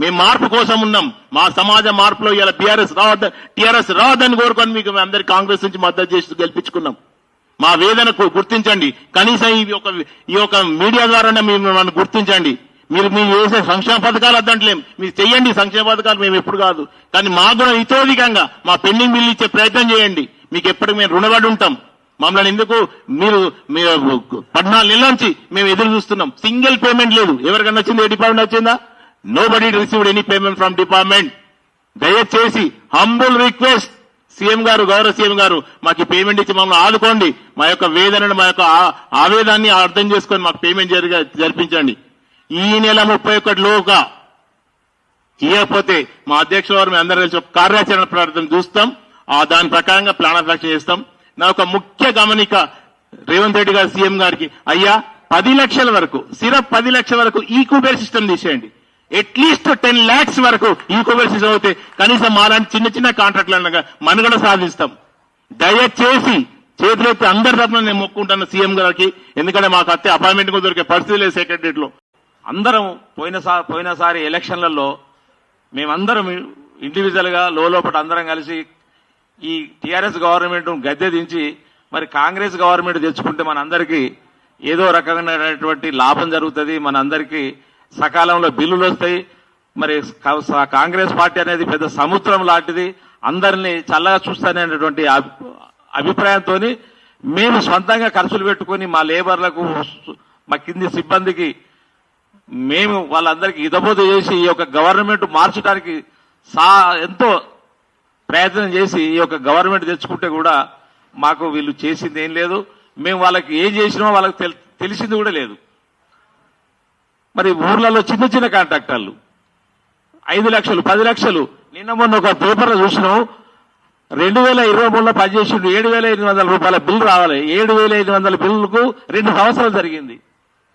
మేము మార్పు కోసం ఉన్నాం. మా సమాజ మార్పులో ఇలా బీఆర్ఎస్ రావద్ద టీఆర్ఎస్ రావద్దని కోరుకొని మీకు మేము అందరి కాంగ్రెస్ నుంచి మద్దతు చేసి గెలిపించుకున్నాం. మా వేదనకు గుర్తించండి. కనీసం ఈ యొక్క ఈ యొక్క మీడియా ద్వారానే మేము నన్ను గుర్తించండి. మీరు మీరు చేసే సంక్షేమ పథకాలు అద్దంటలేం. మీరు చెయ్యండి సంక్షేమ పథకాలు మేము ఎప్పుడు కాదు. కానీ మాకు కూడా ఇతోధికంగా మా పెండింగ్ బిల్లు ఇచ్చే ప్రయత్నం చేయండి. మీకు ఎప్పటికి మేము రుణపడి ఉంటాం. మమ్మల్ని ఎందుకు మీరు మీరు పద్నాలుగు నెలల నుంచి మేము ఎదురు చూస్తున్నాం. సింగిల్ పేమెంట్ లేదు. ఎవరికన్నా వచ్చింది ఏ డిపార్ట్మెంట్ వచ్చిందా nobody received any payment from department దయచేసి హంబుల్ రిక్వెస్ట్ సీఎం గారు గౌరవ సీఎం గారు మాకు పేమెంట్ ఇచ్చి మమ్మల్ని ఆదుకోండి. మా యొక్క వేదనను మా యొక్క ఆవేదాన్ని అర్థం చేసుకొని మాకు పేమెంట్ జరిగ జరిపించండి. ఈ నెల ముప్పై ఒకటి లోగా ఇవ్వకపోతే మా అధ్యక్షుల వారు మేము అందరూ కలిసి ఒక కార్యాచరణ ప్రార్థన చూస్తాం. ఆ దాని ప్రకారంగా ప్లాన్ ఆఫ్ యాక్షన్ చేస్తాం. నా ఒక ముఖ్య గమనిక రేవంత్ రెడ్డి గారు సీఎం గారికి అయ్యా పది లక్షల వరకు సిరప్ పది లక్షల వరకు ఈక్యూబేర్ సిస్టమ్ తీసేయండి. అట్లీస్ట్ టెన్ లాక్స్ వరకు ఈక్యూబేర్ సిస్టమ్ అవుతే కనీసం మాలాంటి చిన్న చిన్న కాంట్రాక్ట్లు అనగా మనుగడ సాధిస్తాం. దయచేసి చేతులెత్తి అందరి తరఫున నేను మొక్కుంటాను సీఎం గారికి. ఎందుకంటే మాకు అత్తే అపాయింట్మెంట్ కూడా దొరికే పరిస్థితి లేదు సెక్రటరియట్ అందరం పోయినసారి పోయినసారి ఎలక్షన్లలో మేమందరం ఇండివిజువల్గా లోపల అందరం కలిసి ఈ టీఆర్ఎస్ గవర్నమెంట్ గద్దె దించి మరి కాంగ్రెస్ గవర్నమెంట్ తెచ్చుకుంటే మనందరికీ ఏదో రకమైనటువంటి లాభం జరుగుతుంది. మనందరికీ సకాలంలో బిల్లులు వస్తాయి. మరి కా- కాంగ్రెస్ పార్టీ అనేది పెద్ద సముద్రం లాంటిది. అందరినీ చల్లగా చూస్తాననేటువంటి అభి- అభిప్రాయంతో మేము సొంతంగా ఖర్చులు పెట్టుకొని మా లేబర్లకు మా కింది సిబ్బందికి మేము వాళ్ళందరికీ ఇదబోధ చేసి ఈ యొక్క గవర్నమెంట్ మార్చడానికి సా ఎంతో ప్రయత్నం చేసి ఈ యొక్క గవర్నమెంట్ తెచ్చుకుంటే కూడా మాకు వీళ్ళు చేసింది ఏం లేదు. మేము వాళ్ళకి ఏం చేసినామో వాళ్ళకి తెలిసింది కూడా లేదు. మరి ఊర్లలో చిన్న చిన్న కాంట్రాక్టర్లు. ఐదు లక్షలు పది లక్షలు. నిన్న మొన్న ఒక పేపర్లో చూసినాం. రెండు వేల ఇరవై మూడులో పనిచేసిండు. ఏడు వేల ఎనిమిది వందల రూపాయల బిల్లు రావాలి. ఏడు వేల ఎనిమిది వందల బిల్లుకు రెండు సంవత్సరాలు జరిగింది.